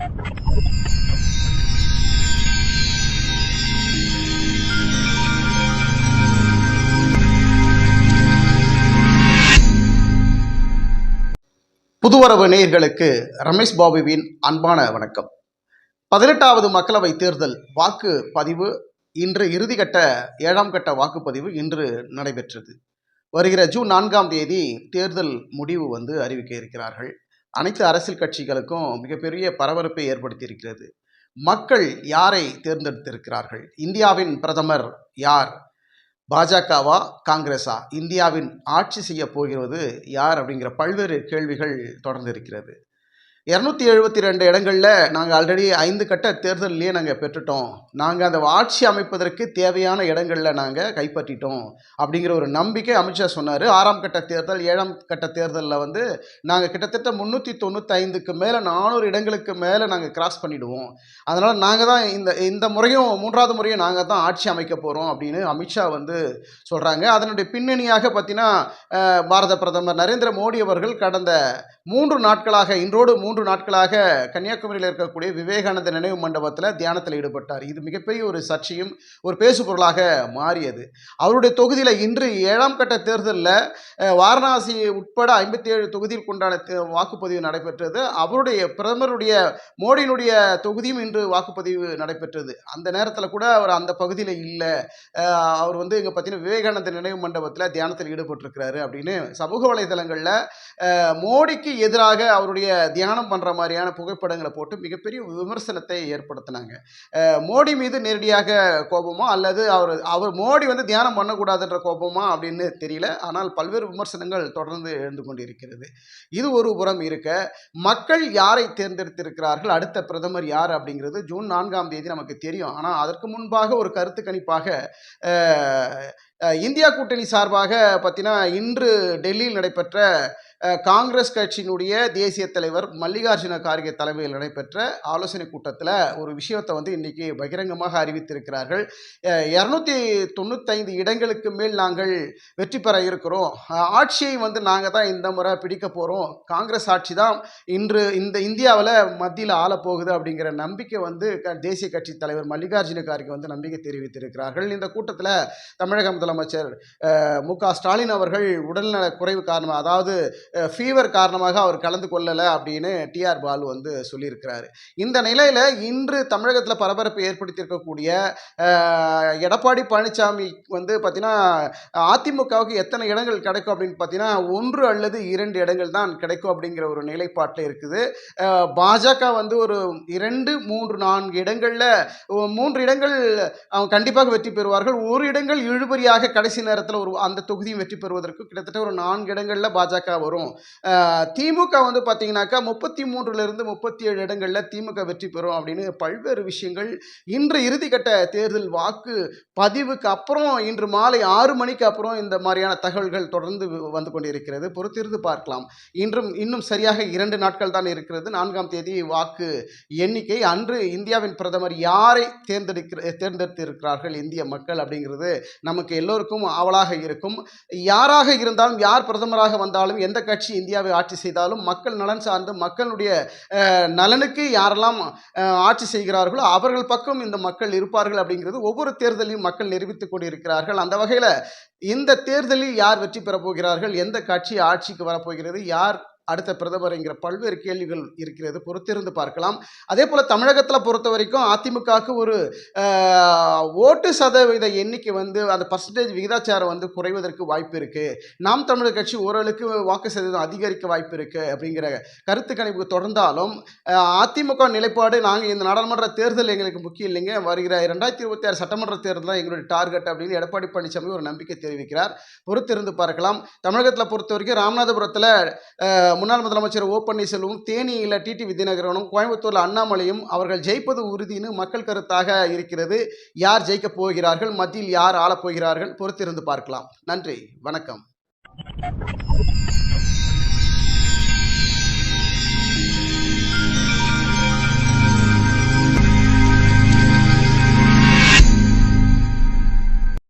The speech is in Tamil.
புதுவரவு நேயர்களுக்கு ரமேஷ் பாபுவின் அன்பான வணக்கம். பதினெட்டாவது மக்களவை தேர்தல் வாக்கு பதிவு. இன்று இறுதிக்கட்ட ஏழாம் கட்ட வாக்குப்பதிவு இன்று நடைபெற்றது. வருகிற ஜூன் நான்காம் தேதி தேர்தல் முடிவு வந்து அறிவிக்க இருக்கிறார்கள். அனைத்து அரசியல் கட்சிகளுக்கும் மிகப்பெரிய பரபரப்பை ஏற்படுத்தியிருக்கிறது. மக்கள் யாரை தேர்ந்தெடுத்திருக்கிறார்கள்? இந்தியாவின் பிரதமர் யார்? பாஜகவா காங்கிரஸா? இந்தியாவின் ஆட்சி செய்ய போகிறது யார் அப்படிங்கிற பல்வேறு கேள்விகள் தொடர்ந்து இருக்கிறது இரநூத்தி எழுபத்தி ரெண்டு இடங்களில் நாங்கள் ஆல்ரெடி ஐந்து கட்ட தேர்தல்லையே நாங்கள் பெற்றுட்டோம். நாங்கள் அந்த ஆட்சி அமைப்பதற்கு தேவையான இடங்களில் நாங்கள் கைப்பற்றிட்டோம் அப்படிங்கிற ஒரு நம்பிக்கை அமித்ஷா சொன்னார். ஆறாம் கட்ட தேர்தல் ஏழாம் கட்ட தேர்தலில் வந்து நாங்கள் கிட்டத்தட்ட முந்நூற்றி தொண்ணூற்றி ஐந்துக்கு மேலே நானூறு இடங்களுக்கு மேலே நாங்கள் கிராஸ் பண்ணிவிடுவோம் அதனால் நாங்கள் தான் இந்த இந்த முறையும் மூன்றாவது முறையும் நாங்கள் தான் ஆட்சி அமைக்க போகிறோம் அப்படின்னு அமித்ஷா வந்து சொல்கிறாங்க அதனுடைய பின்னணியாக பார்த்தீங்கன்னா பாரத பிரதமர் நரேந்திர மோடி அவர்கள் கடந்த மூன்று நாட்களாக இன்றோடு மூன்று நாட்களாக கன்னியாகுமரியில் இருக்கக்கூடிய விவேகானந்த நினைவு மண்டபத்தில் தியானத்தில் ஈடுபட்டார். இது மிகப்பெரிய ஒரு சர்ச்சையும் ஒரு பேசு பொருளாக மாறியது. அவருடைய தொகுதியில் இன்று ஏழாம் கட்ட தேர்தலில் வாரணாசி உட்பட ஐம்பத்தி ஏழு தொகுதியில் உண்டான வாக்குப்பதிவு நடைபெற்றது. அவருடைய பிரதமருடைய மோடியினுடைய தொகுதியும் இன்று வாக்குப்பதிவு நடைபெற்றது. அந்த நேரத்தில் கூட அவர் அந்த பகுதியில் இல்லை. அவர் வந்து இங்கே பார்த்தீங்கன்னா விவேகானந்த நினைவு மண்டபத்தில் தியானத்தில் ஈடுபட்டிருக்கிறாரு அப்படின்னு சமூக வலைதளங்களில் மோடிக்கு எதிராக அவருடைய தியானம் பண்ணுற மாதிரியான புகைப்படங்களை போட்டு மிகப்பெரிய விமர்சனத்தை ஏற்படுத்தினாங்க. மோடி மீது நேரடியாக கோபமா அல்லது அவர் அவர் மோடி வந்து தியானம் பண்ணக்கூடாதுன்ற கோபமா அப்படின்னு தெரியல. ஆனால் பல்வேறு விமர்சனங்கள் தொடர்ந்து எழுந்து கொண்டிருக்கிறது. இது ஒரு புறம் இருக்க மக்கள் யாரை தேர்ந்தெடுத்திருக்கிறார்கள் அடுத்த பிரதமர் யார் அப்படிங்கிறது ஜூன் நான்காம் தேதி நமக்கு தெரியும். ஆனால் அதற்கு முன்பாக ஒரு கருத்து கணிப்பாக இந்தியா கூட்டணி சார்பாக பார்த்தீங்கன்னா இன்று டெல்லியில் நடைபெற்ற காங்கிரஸ் கட்சியினுடைய தேசிய தலைவர் மல்லிகார்ஜுன கார்கே தலைமையில் நடைபெற்ற ஆலோசனை கூட்டத்தில் ஒரு விஷயத்தை வந்து இன்னைக்கு பகிரங்கமாக அறிவித்திருக்கிறார்கள். இரநூத்தி தொண்ணூத்தைந்து இடங்களுக்கு மேல் நாங்கள் வெற்றி பெற இருக்கிறோம். ஆட்சியை வந்து நாங்கள் தான் இந்த முறை பிடிக்க போகிறோம் காங்கிரஸ் ஆட்சி தான் இன்று இந்த இந்தியாவில் மத்தியில் ஆளப்போகுது அப்படிங்கிற நம்பிக்கை வந்து க- தேசிய கட்சி தலைவர் மல்லிகார்ஜுன கார்கே வந்து நம்பிக்கை தெரிவித்திருக்கிறார்கள். இந்த கூட்டத்தில் தமிழக முதலமைச்சர் மு க ஸ்டாலின் அவர்கள் உடல்நல குறைவு காரணமாக அதாவது ஃபீவர் காரணமாக அவர் கலந்து கொள்ளலை அப்படின்னு டிஆர் பாலு வந்து சொல்லியிருக்கிறாரு. இந்த நிலையில் இன்று தமிழகத்தில் பரபரப்பு ஏற்படுத்தியிருக்கக்கூடிய எடப்பாடி பழனிசாமி வந்து பார்த்தீங்கன்னா அதிமுகவுக்கு எத்தனை இடங்கள் கிடைக்கும் அப்படின்னு பார்த்தீங்கன்னா ஒன்று அல்லது இரண்டு இடங்கள் தான் கிடைக்கும் அப்படிங்கிற ஒரு நிலைப்பாட்டில் இருக்குது. பாஜக வந்து ஒரு இரண்டு மூன்று நான்கு இடங்களில் மூன்று இடங்கள் அவங்க கண்டிப்பாக வெற்றி பெறுவார்கள். ஒரு இடங்கள் இழுபறியாக கடைசி நேரத்தில் ஒரு அந்த தொகுதியும் வெற்றி பெறுவதற்கு கிட்டத்தட்ட ஒரு நான்கு இடங்களில் பாஜக வரும். வரும். திமுக வந்து பார்த்தீங்கன்னாக்கா முப்பத்தி மூன்றுலேருந்து முப்பத்தி ஏழு இடங்களில் திமுக வெற்றி பெறும் அப்படின்னு பல்வேறு விஷயங்கள் இன்று இறுதிக்கட்ட தேர்தல் வாக்கு பதிவுக்கு அப்புறம் இன்று மாலை ஆறு மணிக்கு அப்புறம் இந்த மாதிரியான தகவல்கள் தொடர்ந்து வந்து கொண்டிருக்கிறது. பொறுத்திருந்து பார்க்கலாம். இன்றும் இன்னும் சரியாக இரண்டு நாட்கள் தான் இருக்கிறது. நான்காம் தேதி வாக்கு எண்ணிக்கை. அன்று இந்தியாவின் பிரதமர் யாரை தேர்ந்தெடுக்கிற தேர்ந்தெடுத்திருக்கிறார்கள்? இந்திய மக்கள் அப்படிங்கிறது நமக்கு எல்லோருக்கும் ஆவலாக இருக்கும். யாராக இருந்தாலும் யார் பிரதமராக வந்தாலும் எந்த கட்சி இந்தியாவை ஆட்சி செய்தாலும் மக்கள் நலன் சார்ந்து மக்களுடைய நலனுக்கு யாரெல்லாம் ஆட்சி செய்கிறார்களோ அவர்கள் பக்கம் இந்த மக்கள் இருப்பார்கள் அப்படிங்கிறது ஒவ்வொரு தேர்தலையும் மக்கள் நிரூபித்துக் கொண்டிருக்கிறார்கள். அந்த வகையில் இந்த தேர்தலில் யார் வெற்றி பெறப் போகிறார்கள்? எந்த கட்சி ஆட்சிக்கு வரப்போகிறது யார் அடுத்த பிரதமர் என்கிற பல்வேறு கேள்விகள் இருக்கிறது. பொறுத்திருந்து பார்க்கலாம். அதே போல் தமிழகத்தில் பொறுத்த வரைக்கும் அதிமுகவுக்கு ஒரு ஓட்டு சதவீத எண்ணிக்கை வந்து அந்த பர்சன்டேஜ் விகிதாச்சாரம் வந்து குறைவதற்கு வாய்ப்பு இருக்குது நாம் தமிழர் கட்சி ஓரளவுக்கு வாக்கு சதவீதம் அதிகரிக்க வாய்ப்பு இருக்குது அப்படிங்கிற கருத்து கணிப்பு தொடர்ந்தாலும் அதிமுக நிலைப்பாடு நாங்கள் இந்த நாடாளுமன்ற தேர்தல் எங்களுக்கு முக்கியம் இல்லைங்க. வருகிற ரெண்டாயிரத்தி இருபத்தி ஆறு சட்டமன்ற தேர்தல் தான் எங்களுடைய டார்கெட் அப்படின்னு எடப்பாடி பழனிசாமி ஒரு நம்பிக்கை தெரிவிக்கிறார். பொறுத்திருந்து பார்க்கலாம். தமிழகத்தில் பொறுத்த வரைக்கும் ராமநாதபுரத்தில் முன்னாள் முதலமைச்சர் ஓ பன்னீர்செல்வம் தேனியில் டிடி வித்யநகரனும் கோயம்புத்தூரில் அண்ணாமலையும் அவர்கள் ஜெயிப்பது உறுதின்னு மக்கள் கருத்தாக இருக்கிறது. யார் ஜெயிக்கப் போகிறார்கள்? மத்தியில் யார் ஆளப் போகிறார்கள்? பொறுத்திருந்து பார்க்கலாம். நன்றி. வணக்கம்.